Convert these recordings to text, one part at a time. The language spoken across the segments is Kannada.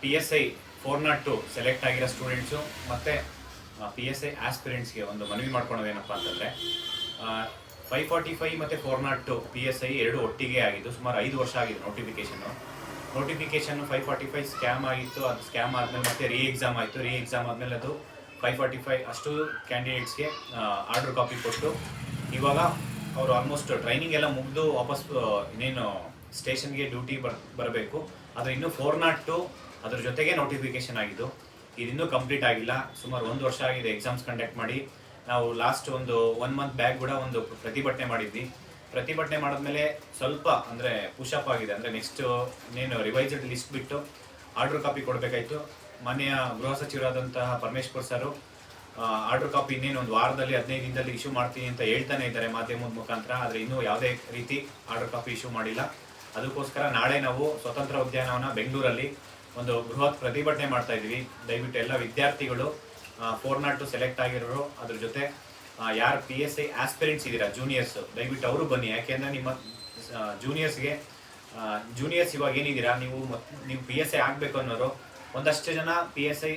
P S I four nought two select ಆಗಿರೋ ಸ್ಟೂಡೆಂಟ್ಸು ಮತ್ತು ಪಿ ಎಸ್ ಐ ಆಸ್ಪಿರೆಂಟ್ಸ್ಗೆ ಒಂದು ಮನವಿ ಮಾಡ್ಕೊಳೋದೇನಪ್ಪ ಅಂತಂದರೆ ಫೈವ್ ಫಾರ್ಟಿ ಫೈವ್ ಮತ್ತು four nought two P S I ಎರಡು ಒಟ್ಟಿಗೆ ಆಗಿದ್ದು ಸುಮಾರು ಐದು ವರ್ಷ ಆಗಿದೆ notification notification five forty five scam ಆಗಿತ್ತು, ಅದು ಸ್ಕ್ಯಾಮ್ ಆದಮೇಲೆ ಮತ್ತೆ ರೀ ಎಕ್ಸಾಮ್ ಆಯಿತು. ರೀ ಎಕ್ಸಾಮ್ ಆದಮೇಲೆ ಅದು ಫೈವ್ ಫಾರ್ಟಿ ಫೈವ್ ಅಷ್ಟು ಕ್ಯಾಂಡಿಡೇಟ್ಸ್ಗೆ ಆರ್ಡರ್ ಕಾಪಿ ಕೊಟ್ಟು ಇವಾಗ ಅವರು ಆಲ್ಮೋಸ್ಟ್ ಟ್ರೈನಿಂಗ್ ಎಲ್ಲ ಮುಗಿದು ವಾಪಸ್ ಇನ್ನೇನು ಸ್ಟೇಷನ್ಗೆ ಡ್ಯೂಟಿ ಬರ್, ಬರಬೇಕು. ಆದರೆ ಇನ್ನೂ ಫೋರ್ ನಾಟ್ ಟು ಅದ್ರ ಜೊತೆಗೆ ನೋಟಿಫಿಕೇಶನ್ ಆಗಿದ್ದು. ಇದಿನ್ನೂ ಕಂಪ್ಲೀಟ್ ಆಗಿಲ್ಲ. ಸುಮಾರು ಒಂದು ವರ್ಷ ಆಗಿದೆ ಎಕ್ಸಾಮ್ಸ್ ಕಂಡಕ್ಟ್ ಮಾಡಿ. ನಾವು ಲಾಸ್ಟ್ ಒಂದು ಒನ್ ಮಂತ್ ಬ್ಯಾಕ್ ಕೂಡ ಒಂದು ಪ್ರತಿಭಟನೆ ಮಾಡಿದ್ವಿ. ಪ್ರತಿಭಟನೆ ಮಾಡಿದ್ಮೇಲೆ ಸ್ವಲ್ಪ ಅಂದರೆ ಪುಷಪ್ ಆಗಿದೆ. ಅಂದರೆ ನೆಕ್ಸ್ಟ್ ಇನ್ನೇನು ರಿವೈಸ್ಡ್ ಲಿಸ್ಟ್ ಬಿಟ್ಟು ಆರ್ಡರ್ ಕಾಪಿ ಕೊಡಬೇಕಾಯ್ತು. ಮನೆಯ ಗೃಹ ಸಚಿವರಾದಂತಹ ಪರಮೇಶ್ವರ್ ಸರು ಆರ್ಡರ್ ಕಾಪಿ ಇನ್ನೇನು ಒಂದು ವಾರದಲ್ಲಿ, ಹದಿನೈದು ದಿನದಲ್ಲಿ ಇಶ್ಯೂ ಮಾಡ್ತೀನಿ ಅಂತ ಹೇಳ್ತಾನೆ ಇದ್ದಾರೆ ಮಾಧ್ಯಮದ ಮುಖಾಂತರ. ಆದರೆ ಇನ್ನೂ ಯಾವುದೇ ರೀತಿ ಆರ್ಡರ್ ಕಾಪಿ ಇಶ್ಯೂ ಮಾಡಿಲ್ಲ. ಅದಕ್ಕೋಸ್ಕರ ನಾಳೆ ನಾವು ಸ್ವತಂತ್ರ ಉದ್ಯಾನವನ ಬೆಂಗಳೂರಲ್ಲಿ ಒಂದು ಬೃಹತ್ ಪ್ರತಿಭಟನೆ ಮಾಡ್ತಾ ಇದ್ದೀವಿ ದಯವಿಟ್ಟು ಎಲ್ಲ ವಿದ್ಯಾರ್ಥಿಗಳು ಫೋರ್ ನಾಟ್ ಟು ಸೆಲೆಕ್ಟ್ ಆಗಿರೋರು, ಅದ್ರ ಜೊತೆ ಯಾರು ಪಿ ಎಸ್ ಐ ಆಸ್ಪಿರೆಂಟ್ಸ್ ಇದ್ದೀರಾ ಜೂನಿಯರ್ಸ್ ದಯವಿಟ್ಟು ಅವರು ಬನ್ನಿ. ಯಾಕೆಂದ್ರೆ ನಿಮ್ಮ ಜೂನಿಯರ್ಸ್ಗೆ ಜೂನಿಯರ್ಸ್ ಇವಾಗ ಏನಿದ್ದೀರಾ ನೀವು ನೀವು ಪಿ ಎಸ್ ಐ ಆಗಬೇಕು ಅನ್ನೋರು, ಒಂದಷ್ಟು ಜನ ಪಿ ಎಸ್ ಐ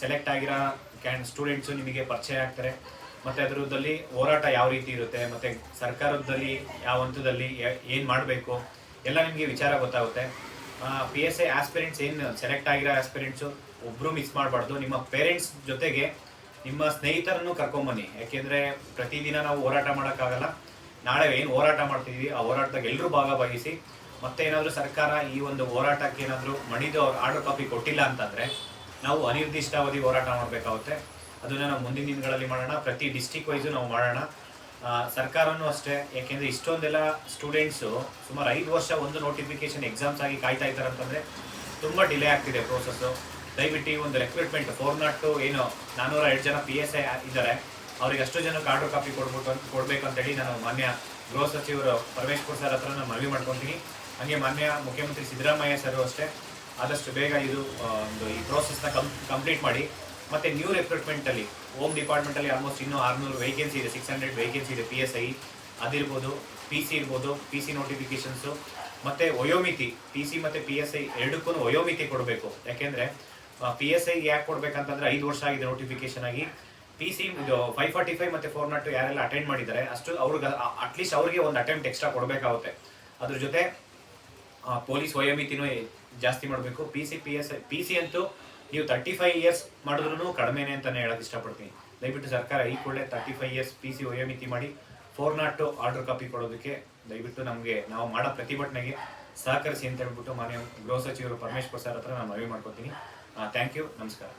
ಸೆಲೆಕ್ಟ್ ಆಗಿರೋ ಕ್ಯಾನ್ ಸ್ಟೂಡೆಂಟ್ಸು ನಿಮಗೆ ಪರಿಚಯ ಆಗ್ತಾರೆ. ಮತ್ತು ಅದರದಲ್ಲಿ ಹೋರಾಟ ಯಾವ ರೀತಿ ಇರುತ್ತೆ, ಮತ್ತು ಸರ್ಕಾರದಲ್ಲಿ ಯಾವ ಹಂತದಲ್ಲಿ ಏನು ಮಾಡಬೇಕು, ಎಲ್ಲ ನಿಮಗೆ ವಿಚಾರ ಗೊತ್ತಾಗುತ್ತೆ. ಪಿ ಎಸ್ ಐ ಆಸ್ಪಿರೆಂಟ್ಸ್ ಏನು ಸೆಲೆಕ್ಟ್ ಆಗಿರೋ ಆಸ್ಪಿರೆಂಟ್ಸು ಒಬ್ಬರು ಮಿಸ್ ಮಾಡಬಾರ್ದು. ನಿಮ್ಮ ಪೇರೆಂಟ್ಸ್ ಜೊತೆಗೆ ನಿಮ್ಮ ಸ್ನೇಹಿತರನ್ನು ಕರ್ಕೊಂಬನ್ನಿ. ಯಾಕೆಂದರೆ ಪ್ರತಿದಿನ ನಾವು ಹೋರಾಟ ಮಾಡೋಕ್ಕಾಗಲ್ಲ. ನಾಳೆ ಏನು ಹೋರಾಟ ಮಾಡ್ತಿದ್ವಿ, ಆ ಹೋರಾಟದಾಗ ಎಲ್ಲರೂ ಭಾಗವಹಿಸಿ. ಮತ್ತೆ ಏನಾದರೂ ಸರ್ಕಾರ ಈ ಒಂದು ಹೋರಾಟಕ್ಕೆ ಏನಾದರೂ ಮಣಿದು ಅವ್ರು ಆರ್ಡರ್ ಕಾಪಿ ಕೊಟ್ಟಿಲ್ಲ ಅಂತಂದರೆ ನಾವು ಅನಿರ್ದಿಷ್ಟಾವಧಿ ಹೋರಾಟ ಮಾಡಬೇಕಾಗುತ್ತೆ. ಅದನ್ನು ನಾವು ಮುಂದಿನ ದಿನಗಳಲ್ಲಿ ಮಾಡೋಣ. ಪ್ರತಿ ಡಿಸ್ಟಿಕ್ ವೈಸು ನಾವು ಮಾಡೋಣ. ಸರ್ಕಾರನೂ ಅಷ್ಟೇ, ಯಾಕೆಂದರೆ ಇಷ್ಟೊಂದೆಲ್ಲ ಸ್ಟೂಡೆಂಟ್ಸು ಸುಮಾರು ಐದು ವರ್ಷ ಒಂದು ನೋಟಿಫಿಕೇಶನ್ ಎಕ್ಸಾಮ್ಸ್ ಆಗಿ ಕಾಯ್ತಾ ಇದ್ದಾರೆ ಅಂತಂದರೆ ತುಂಬ ಡಿಲೇ ಆಗ್ತಿದೆ ಪ್ರೋಸೆಸ್ಸು ದಯವಿಟ್ಟು ಒಂದು ರೆಕ್ರೂಟ್ಮೆಂಟ್ ಫೋರ್ ನಾಟ್ ಏನು ನಾನ್ನೂರ ಎರಡು ಜನ ಪಿ ಎಸ್ ಐ ಇದ್ದಾರೆ. ಅವ್ರಿಗೆ ಅಷ್ಟು ಜನ ಆರ್ಡರ್ ಕಾಪಿ ಕೊಡ್ಬಿಟ್ಟು ಅಂತ, ಕೊಡಬೇಕು ಅಂತೇಳಿ ನಾನು ಮಾನ್ಯ ಗೃಹ ಸಚಿವರು ಪರಮೇಶ್ವರ್ ಸರ್ ಹತ್ರ ನಾನು ಮನವಿ ಮಾಡ್ಕೊತೀನಿ. ಹಾಗೆ ಮಾನ್ಯ ಮುಖ್ಯಮಂತ್ರಿ ಸಿದ್ದರಾಮಯ್ಯ ಸರ್ ಅಷ್ಟೇ. ಆದಷ್ಟು ಬೇಗ ಇದು ಒಂದು ಈ ಪ್ರೋಸೆಸ್ನ ಕಂಪ್ ಕಂಪ್ಲೀಟ್ ಮಾಡಿ. ಮತ್ತೆ ನ್ಯೂ ರಿಕ್ರೂಟ್ಮೆಂಟಲ್ಲಿ ಹೋಮ್ ಡಿಪಾರ್ಟ್ಮೆಂಟಲ್ಲಿ ಆಲ್ಮೋಸ್ಟ್ ಇನ್ನೂ ಆರ್ನೂರು ವೇಕೆನ್ಸಿ ಇದೆ ಸಿಕ್ಸ್ ಹಂಡ್ರೆಡ್ ವೇಕೆನ್ಸಿ ಇದೆ ಪಿ ಎಸ್ ಐ ಅದಿರ್ಬೋದು ಪಿ ಸಿ ಇರ್ಬೋದು ಪಿ ಸಿ ನೋಟಿಫಿಕೇಶನ್ಸು ಮತ್ತು ವಯೋಮಿತಿ ಪಿ ಸಿ ಮತ್ತು ಪಿ ಎಸ್ ಐ ಎರಡಕ್ಕೂ ವಯೋಮಿತಿ ಕೊಡಬೇಕು. ಯಾಕೆಂದರೆ ಪಿ ಎಸ್ ಐ ಯಾಕೆ ಕೊಡ್ಬೇಕಂತಂದ್ರೆ ಐದು ವರ್ಷ ಆಗಿದೆ ನೋಟಿಫಿಕೇಶನ್ ಆಗಿ. ಪಿ ಸಿ ಇದು ಫೈವ್ ಫಾರ್ಟಿ ಫೈವ್ ಮತ್ತು ಫೋರ್ ನಾಟ್ ಯಾರೆಲ್ಲ ಅಟೆಂಡ್ ಮಾಡಿದ್ದಾರೆ, ಅಷ್ಟು ಅವ್ರಿಗೆ ಅಟ್ಲೀಸ್ಟ್ ಅವ್ರಿಗೆ ಒಂದು ಅಟೆಂಪ್ಟ್ ಎಕ್ಸ್ಟ್ರಾ ಕೊಡಬೇಕಾಗುತ್ತೆ. ಅದ್ರ ಜೊತೆ ಪೊಲೀಸ್ ವಯೋಮಿತಿನೂ ಜಾಸ್ತಿ ಮಾಡಬೇಕು. P C P S I P C ಅಂತೂ ನೀವು ತರ್ಟಿ ಫೈವ್ ಇಯರ್ಸ್ ಮಾಡಿದ್ರು ಕಡಿಮೆನೆ ಅಂತಾನೆ ಹೇಳಕ್ ಇಷ್ಟಪಡ್ತೀನಿ. ದಯವಿಟ್ಟು ಸರ್ಕಾರ ಈ ಕೂಡಲೇ thirty five years P C ವಯೋಮಿತಿ ಮಾಡಿ ಫೋರ್ ನಾಟ್ ಆರ್ಡರ್ ಕಾಪಿ ಕೊಡೋದಕ್ಕೆ ದಯವಿಟ್ಟು ನಮಗೆ ನಾವು ಮಾಡೋ ಪ್ರತಿಭಟನೆಗೆ ಸಹಕರಿಸಿ ಅಂತ ಹೇಳ್ಬಿಟ್ಟು ಮಾನ್ಯ ಗೃಹ ಸಚಿವರು ಪರಮೇಶ್ವರ್ ಸರ್ ಹತ್ರ ನಾನು ಮನವಿ ಮಾಡ್ಕೊತೀನಿ. ಥ್ಯಾಂಕ್ ಯು ನಮಸ್ಕಾರ.